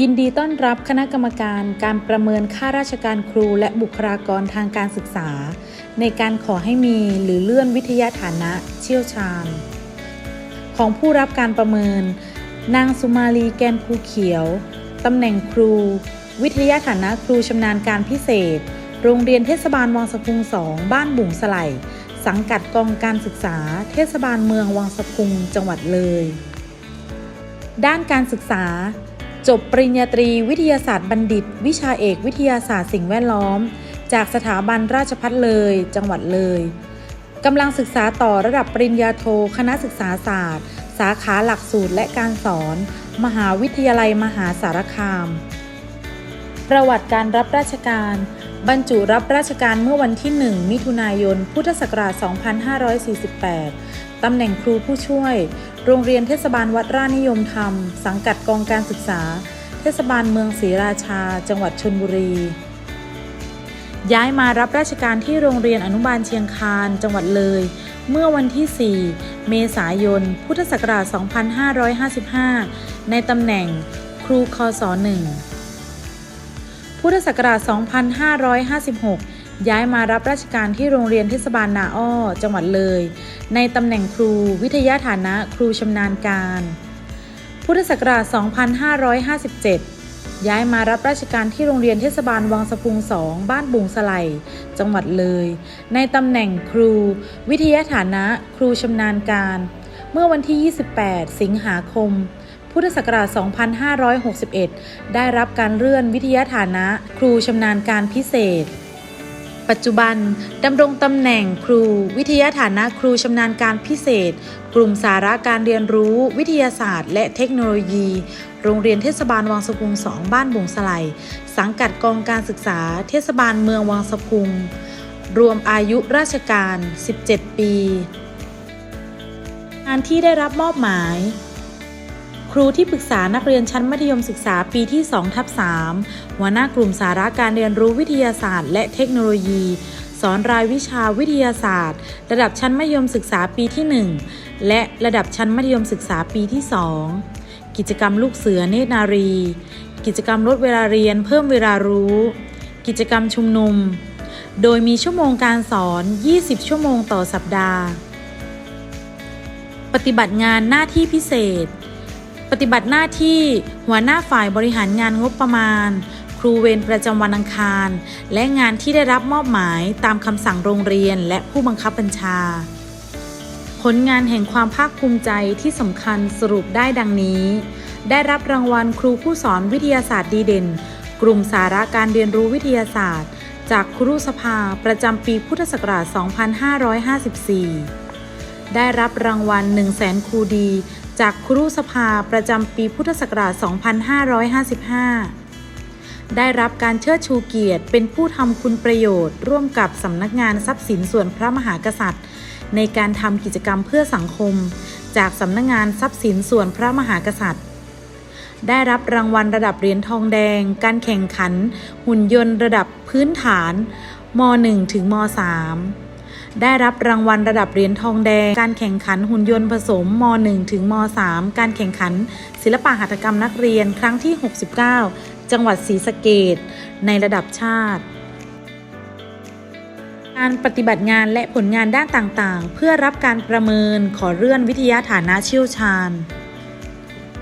ยินดีต้อนรับคณะกรรมการการประเมินค่าราชการครูและบุคลากรทางการศึกษา ในการขอให้มีหรือเลื่อนวิทยาฐานะเชี่ยวชาญ ของผู้รับการประเมิน นางสุมาลีแกนภูเขียว ตำแหน่งครู วิทยาฐานะครูชำนาญการพิเศษ โรงเรียนเทศบาลวังสะพุงสองบ้านบุ่งสไลสังกัดกองการศึกษา เทศบาลเมืองวังสะพุงจังหวัดเลย ด้านการศึกษา จบปริญญาตรีวิทยาศาสตร์บัณฑิต วิชาเอกวิทยาศาสตร์สิ่งแวดล้อม จากสถาบันราชพัฒเลย จังหวัดเลยกำลังศึกษาต่อระดับปริญญาโท คณะศึกษาศาสตร์ สาขาหลักสูตรและการสอน มหาวิทยาลัยมหาสารคาม ประวัติการรับราชการ บรรจุรับราชการเมื่อวันที่ 1 มิถุนายน พุทธศักราช 2548 ตำแหน่งครูผู้ช่วย โรงเรียนเทศบาลวัดรานิยมธรรม สังกัดกองการศึกษา เทศบาลเมืองศรีราชา จังหวัดชลบุรี ย้ายมารับราชการที่โรงเรียนอนุบาลเชียงคานจังหวัดเลย เมื่อวันที่ 4 เมษายน พุทธศักราช 2555 ในตำแหน่งครูคศ1พุทธศักราช 2556 ย้ายมารับราชการที่โรงเรียนเทศบาลนาอ้อ จังหวัดเลย ในตำแหน่งครูวิทยาฐานะครูชำนาญการ พุทธศักราช 2557 ย้ายมารับราชการที่โรงเรียนเทศบาลวังสะพุงสองบ้านบุงสไลจังหวัดเลย ในตำแหน่งครู วิทยาฐานะครูชำนาญการ เมื่อวันที่ 28 สิงหาคมพุทธศักราช 2561 ได้รับการเลื่อนวิทยาฐานะ ครูชำนาญการพิเศษ ปัจจุบันดำรงตำแหน่งครู วิทยาฐานะครูชำนาญการพิเศษ กลุ่มสาระการเรียนรู้ วิทยาศาสตร์ และเทคโนโลยี โรงเรียนเทศบาลวังสะพุงสองบ้านบุงสไลสังกัดกองการศึกษา เทศบาลเมืองวังสะพุง รวมอายุราชการ 17 ปี งานที่ได้รับมอบหมาย ครูที่ปรึกษานักเรียนชั้นมัธยมศึกษาปีที่2ทับ3หัวหน้ากลุ่มสาระการเรียนรู้วิทยาศาสตร์ และเทคโนโลยี สอนรายวิชาวิทยาศาสตร์ ระดับชั้นมัธยมศึกษาปีที่ 1 และระดับชั้นมัธยมศึกษาปีที่ 2 กิจกรรมลูกเสือเนตรนารี กิจกรรมลดเวลาเรียนเพิ่มเวลารู้ กิจกรรมชุมนุม โดยมีชั่วโมงการสอน 20 ชั่วโมงต่อสัปดาห์ ปฏิบัติงานหน้าที่พิเศษ ปฏิบัติหน้าที่หัวหน้าฝ่ายบริหารงานงบประมาณ ครูเวรประจำวันอังคาร และงานที่ได้รับมอบหมายตามคำสั่งโรงเรียนและผู้บังคับบัญชา ผลงานแห่งความภาคภูมิใจที่สำคัญสรุปได้ดังนี้ ได้รับรางวัลครูผู้สอนวิทยาศาสตร์ดีเด่น กลุ่มสาระการเรียนรู้วิทยาศาสตร์ จากครุสภาประจำปีพุทธศักราช 2554ได้รับรางวัล 1 0 0 0 0แสนครูดี จากครุสภาประจำปีพุทธศักราช 2555 ได้รับการเชิดชูเกียรติเป็นผู้ทำคุณประโยชน์ ร่วมกับสำนักงานทรัพย์สินส่วนพระมหากษัตริย์ ในการทำกิจกรรมเพื่อสังคม จากสำนักงานทรัพย์สินส่วนพระมหากษัตริย์ ได้รับรางวัลระดับเหรียญทองแดง การแข่งขัน หุ่นยนต์ระดับพื้นฐานม .1 ถึงม .3 ได้รับรางวัลระดับเหรียญทองแดง การแข่งขันหุ่นยนต์ผสมม .1 ถึงม .3 การแข่งขัน ศิลปะหัตถกรรมนักเรียนครั้งที่ 69 จังหวัดศรีสะเกดในระดับชาติการปฏิบัติงานและผลงานด้านต่างๆ เพื่อรับการประเมินขอเลื่อนวิทยาฐานะเชี่ยวชาญ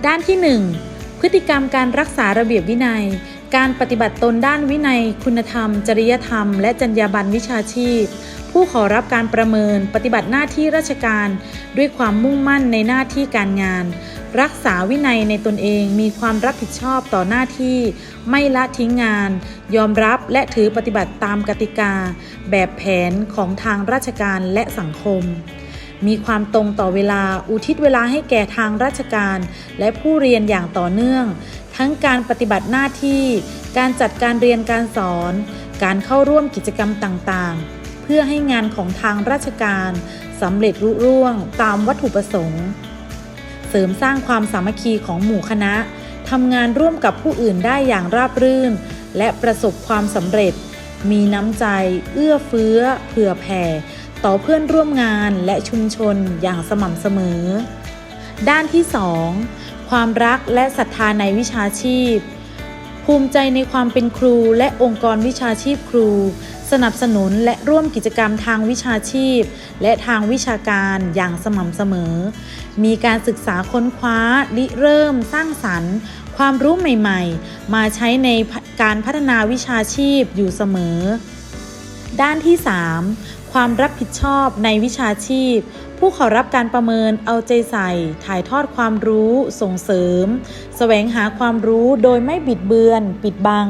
ด้านที่ 1 พฤติกรรมการรักษาระเบียบวินัย การปฏิบัติตนด้านวินัย คุณธรรม จริยธรรม และจรรยาบรรณวิชาชีพ ผู้ขอรับการประเมินปฏิบัติหน้าที่ราชการ ด้วยความมุ่งมั่นในหน้าที่การงาน รักษาวินัยในตนเองมีความรับผิดชอบต่อหน้าที่ ไม่ละทิ้งงาน ยอมรับและถือปฏิบัติตามกติกา แบบแผนของทางราชการและสังคม มีความตรงต่อเวลาอุทิศเวลาให้แก่ทางราชการ และผู้เรียนอย่างต่อเนื่อง ทั้งการปฏิบัติหน้าที่ การจัดการเรียนการสอน การเข้าร่วมกิจกรรมต่างๆ พื่อให้งานของทางราชการสำเร็จรุ่ร่วงตามวัตถุประสงค์ เสริมสร้างความสามัคคีของหมู่คณะทำงานร่วมกับผู้อื่นได้อย่างราบรื่น และประสบความสำเร็จ มีน้ำใจ เอื้อเฟื้อ เผื่อแผ่ ต่อเพื่อนร่วมงานและชุมชนอย่างสม่ำเสมอ ด้านที่ 2 ความรักและศรัทธาในวิชาชีพ ภูมิใจในความเป็นครูและองค์กรวิชาชีพครู สนับสนุนและร่วมกิจกรรมทางวิชาชีพ และทางวิชาการอย่างสม่ำเสมอ มีการศึกษาค้นคว้าริเริ่มสร้างสรรค์ ความรู้ใหม่ๆ มาใช้ในการพัฒนาวิชาชีพอยู่เสมอ ด้านที่ 3 ความรับผิดชอบในวิชาชีพ ผู้ข้ารับการประเมินเอาใจใส่ ถ่ายทอดความรู้ ส่งเสริม แสวงหาความรู้โดยไม่บิดเบือน ปิดบัง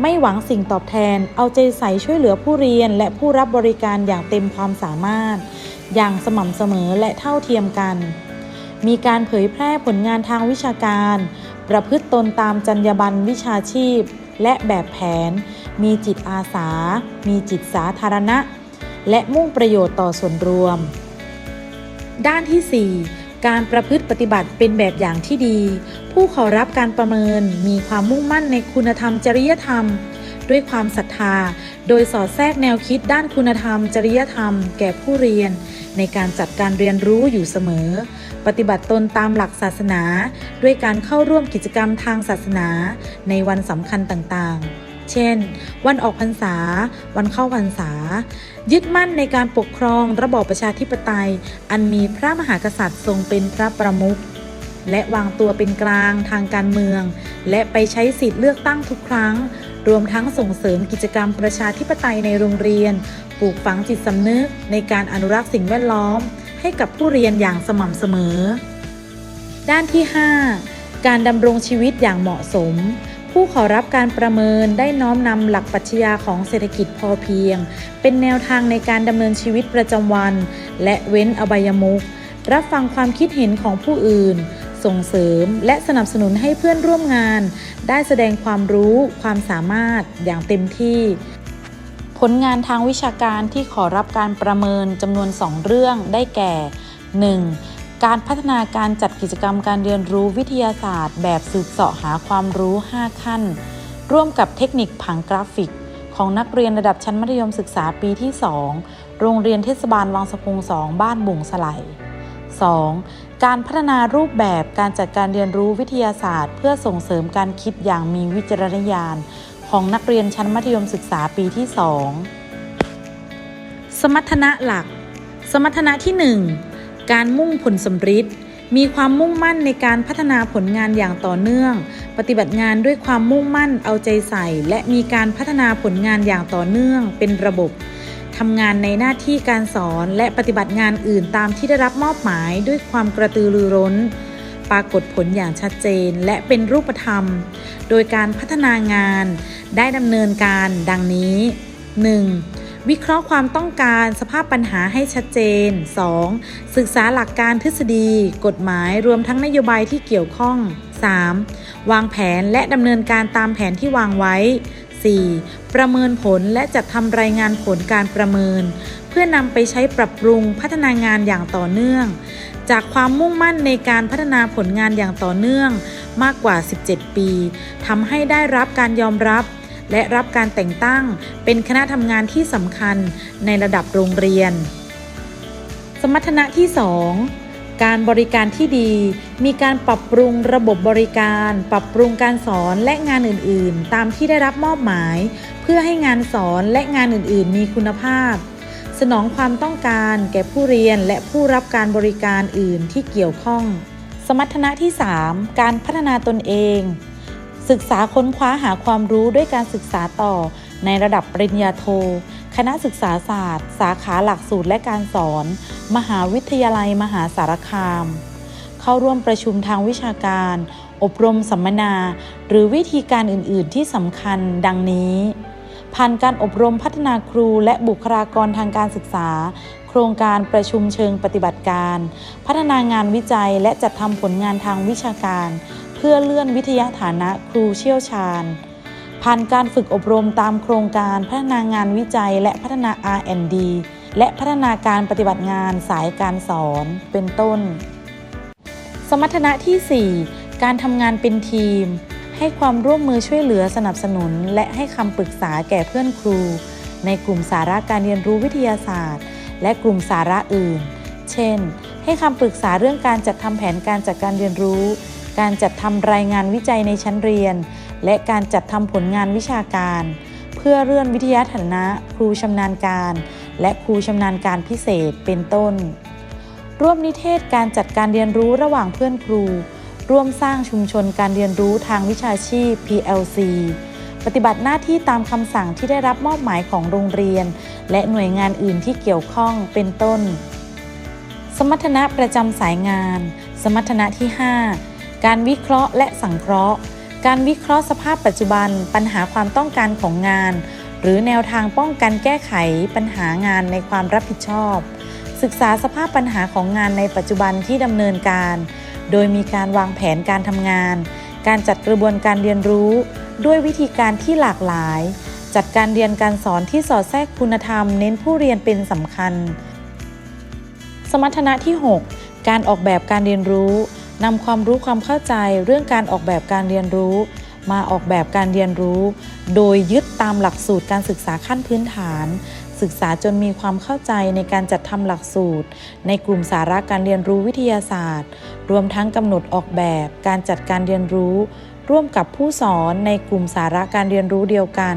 ไม่หวังสิ่งตอบแทน เอาใจใส่ช่วยเหลือผู้เรียนและผู้รับบริการอย่างเต็มความสามารถ อย่างสม่ำเสมอและเท่าเทียมกัน มีการเผยแพร่ผลงานทางวิชาการ ประพฤติตนตามจรรยาบรรณวิชาชีพ และแบบแผน มีจิตอาสา มีจิตสาธารณะ และมุ่งประโยชน์ต่อส่วนรวม ด้านที่ 4 การประพฤติปฏิบัติเป็นแบบอย่างที่ดี ผู้ขอรับการประเมินมีความมุ่งมั่นในคุณธรรมจริยธรรม ด้วยความศรัทธา โดยสอดแทรกแนวคิดด้านคุณธรรม จริยธรรม แก่ผู้เรียน ในการจัดการเรียนรู้อยู่เสมอ ปฏิบัติตนตามหลักศาสนา ด้วยการเข้าร่วมกิจกรรมทางศาสนา ในวันสำคัญต่างๆ เช่น วันออกพรรษา วันเข้าพรรษา ยึดมั่นในการปกครองระบอบประชาธิปไตย อันมีพระมหากษัตริย์ทรงเป็นพระประมุขและวางตัวเป็นกลางทางการเมือง และไปใช้สิทธิ์เลือกตั้งทุกครั้ง รวมทั้งส่งเสริมกิจกรรมประชาธิปไตยในโรงเรียน ปลูกฝังจิตสำนึกในการอนุรักษ์สิ่งแวดล้อม ให้กับผู้เรียนอย่างสม่ำเสมอ ด้านที่ 5 การดำรงชีวิตอย่างเหมาะสม ผู้ขอรับการประเมินได้น้อมนำหลักปรัชญาของเศรษฐกิจพอเพียง เป็นแนวทางในการดำเนินชีวิตประจำวัน และเว้นอบายมุขรับฟังความคิดเห็นของผู้อื่น ส่งเสริมและสนับสนุนให้เพื่อนร่วมงาน ได้แสดงความรู้ความสามารถอย่างเต็มที่ ผลงานทางวิชาการที่ขอรับการประเมินจำนวน 2 เรื่องได้แก่ 1. การพัฒนาการจัดกิจกรรมการเรียนรู้วิทยาศาสตร์ แบบสืบเสาะหาความรู้ 5 ขั้น ร่วมกับเทคนิคผังกราฟิก ของนักเรียนระดับชั้นมัธยมศึกษาปีที่ 2 โรงเรียนเทศบาลวังสะพุง2บ้านบุงสไล 2. การพัฒนารูปแบบการจัดการเรียนรู้วิทยาศาสตร์ เพื่อส่งเสริมการคิดอย่างมีวิจารณญาณ ของนักเรียนชั้นมัธยมศึกษาปีที่ 2 สมรรถนะหลัก สมรรถนะที่ 1 การมุ่งผลสำฤทธิ์มีความมุ่งมั่นในการพัฒนาผลงานอย่างต่อเนื่อง ปฏิบัติงานด้วยความมุ่งมั่นเอาใจใส่ และมีการพัฒนาผลงานอย่างต่อเนื่อง เป็นระบบทำงานในหน้าที่การสอนและปฏิบัติงานอื่นตามที่ได้รับมอบหมายด้วยความกระตือรือร้น ปรากฏผลอย่างชัดเจนและเป็นรูปธรรม โดยการพัฒนางานได้ดำเนินการดังนี้ 1. วิเคราะห์ความต้องการสภาพปัญหาให้ชัดเจน 2. ศึกษาหลักการทฤษฎี กฎหมายรวมทั้งนโยบายที่เกี่ยวข้อง 3. วางแผนและดำเนินการตามแผนที่วางไว้ 4. ประเมินผลและจัดทำรายงานผลการประเมิน เพื่อนำไปใช้ปรับปรุงพัฒนางานอย่างต่อเนื่อง จากความมุ่งมั่นในการพัฒนาผลงานอย่างต่อเนื่องมากกว่า 17 ปีทำให้ได้รับการยอมรับ และรับการแต่งตั้ง เป็นคณะทำงานที่สำคัญในระดับโรงเรียน สมรรถนะที่ 2 การบริการที่ดี มีการปรับปรุงระบบบริการ ปรับปรุงการสอนและงานอื่นๆ ตามที่ได้รับมอบหมาย เพื่อให้งานสอนและงานอื่นๆ มีคุณภาพ สนองความต้องการแก่ผู้เรียนและผู้รับการบริการอื่นที่เกี่ยวข้อง สมรรถนะที่ 3 การพัฒนาตนเอง ศึกษาค้นคว้าหาความรู้ด้วยการศึกษาต่อในระดับปริญญาโท คณะศึกษาศาสตร์ สาขาหลักสูตรและการสอน มหาวิทยาลัยมหาสารคาม เข้าร่วมประชุมทางวิชาการ อบรมสัมมนา หรือวิธีการอื่น ๆ ที่สำคัญดังนี้ ผ่านการอบรมพัฒนาครูและบุคลากรทางการศึกษา โครงการประชุมเชิงปฏิบัติการ พัฒนางานวิจัยและจัดทำผลงานทางวิชาการ เพื่อเลื่อนวิทยาฐานะครูเชี่ยวชาญ ผ่านการฝึกอบรมตามโครงการพัฒนางานวิจัยและพัฒนา R&D และพัฒนาการปฏิบัติงานสายการสอนเป็นต้น สมรรถนะที่ 4 การทำงานเป็นทีม ให้ความร่วมมือช่วยเหลือสนับสนุน และให้คำปรึกษาแก่เพื่อนครู ในกลุ่มสาระการเรียนรู้วิทยาศาสตร์ และกลุ่มสาระอื่น เช่น ให้คำปรึกษาเรื่องการจัดทำแผนการจัดการเรียนรู้ การจัดทำรายงานวิจัยในชั้นเรียน และการจัดทำผลงานวิชาการ เพื่อเลื่อนวิทยาฐานะ ครูชำนาญการ และครูชำนาญการพิเศษเป็นต้น ร่วมนิเทศการจัดการเรียนรู้ระหว่างเพื่อนครู ร่วมสร้างชุมชนการเรียนรู้ทางวิชาชีพ PLC ปฏิบัติหน้าที่ตามคำสั่งที่ได้รับมอบหมายของโรงเรียน และหน่วยงานอื่นที่เกี่ยวข้องเป็นต้น สมรรถนะประจำสายงาน สมรรถนะที่ 5 การวิเคราะห์และสังเคราะห์ การวิเคราะห์สภาพปัจจุบัน ปัญหาความต้องการของงาน หรือแนวทางป้องกันแก้ไขปัญหางานในความรับผิดชอบ ศึกษาสภาพปัญหาของงานในปัจจุบันที่ดำเนินการ โดยมีการวางแผนการทำงาน การจัดกระบวนการเรียนรู้ ด้วยวิธีการที่หลากหลาย จัดการเรียนการสอนที่สอดแทรกคุณธรรม เน้นผู้เรียนเป็นสำคัญ สมรรถนะที่ 6 การออกแบบการเรียนรู้ นำความรู้ความเข้าใจเรื่องการออกแบบการเรียนรู้ มาออกแบบการเรียนรู้ โดยยึดตามหลักสูตรการศึกษาขั้นพื้นฐาน ศึกษาจนมีความเข้าใจในการจัดทำหลักสูตร ในกลุ่มสาระการเรียนรู้วิทยาศาสตร์ รวมทั้งกำหนดออกแบบ การจัดการเรียนรู้ ร่วมกับผู้สอนในกลุ่มสาระการเรียนรู้เดียวกัน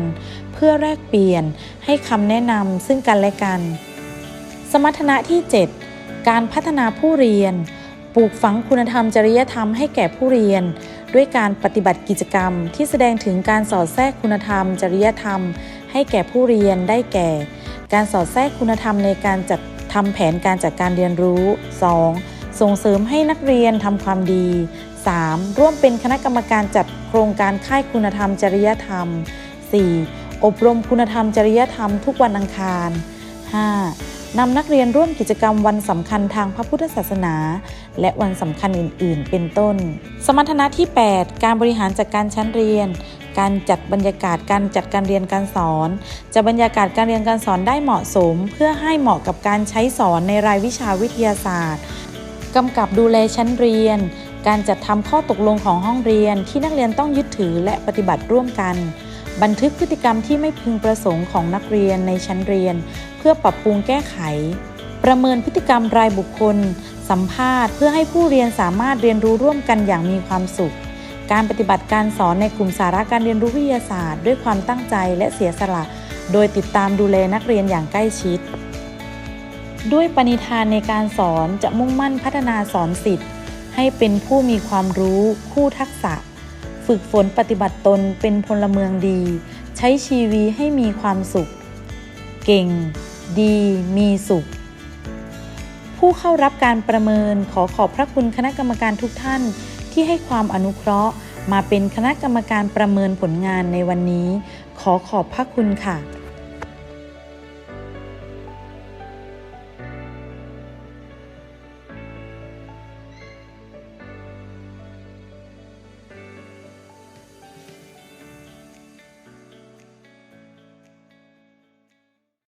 เพื่อแลกเปลี่ยนให้คำแนะนำซึ่งกันและกัน สมรรถนะที่ 7 การพัฒนาผู้เรียน ปลูกฝังคุณธรรมจริยธรรมให้แก่ผู้เรียน ด้วยการปฏิบัติกิจกรรมที่แสดงถึงการสอดแทรกคุณธรรม จริยธรรม ให้แก่ผู้เรียนได้แก่ การสอดแทรกคุณธรรมในการจัดทำแผนการจัดการเรียนรู้ 2. ส่งเสริมให้นักเรียนทำความดี 3. ร่วมเป็นคณะกรรมการจัดโครงการค่ายคุณธรรม จริยธรรม 4. อบรมคุณธรรมจริยธรรมทุกวันอังคาร 5. นำนักเรียนร่วมกิจกรรมวันสำคัญทางพระพุทธศาสนา และวันสำคัญอื่น ๆ เป็นต้น สมรรถนะที่ 8 การบริหารจัดการชั้นเรียน การจัดบรรยากาศการจัดการเรียนการสอน จะบรรยากาศการเรียนการสอนได้เหมาะสม เพื่อให้เหมาะกับการใช้สอนในรายวิชาวิทยาศาสตร์กำกับดูแลชั้นเรียน การจัดทำข้อตกลงของห้องเรียนที่นักเรียนต้องยึดถือและปฏิบัติร่วมกัน บันทึกพฤติกรรมที่ไม่พึงประสงค์ของนักเรียนในชั้นเรียน เพื่อปรับปรุงแก้ไข ประเมินพฤติกรรมรายบุคคล สัมภาษณ์เพื่อให้ผู้เรียนสามารถเรียนรู้ร่วมกันอย่างมีความสุข การปฏิบัติการสอนในกลุ่มสาระการเรียนรู้วิทยาศาสตร์ ด้วยความตั้งใจและเสียสละ โดยติดตามดูแลนักเรียนอย่างใกล้ชิด ด้วยปณิธานในการสอนจะมุ่งมั่นพัฒนาสอนสิทธิ์ให้เป็นผู้มีความรู้ คู่ทักษะ ฝึกฝนปฏิบัติตนเป็นพลเมืองดี ใช้ชีวีให้มีความสุข เก่ง ดีมีสุข ผู้เข้ารับการประเมินขอขอบพระคุณคณะกรรมการทุกท่านที่ให้ความอนุเคราะห์ มาเป็นคณะกรรมการประเมินผลงานในวันนี้ ขอขอบพระคุณค่ะ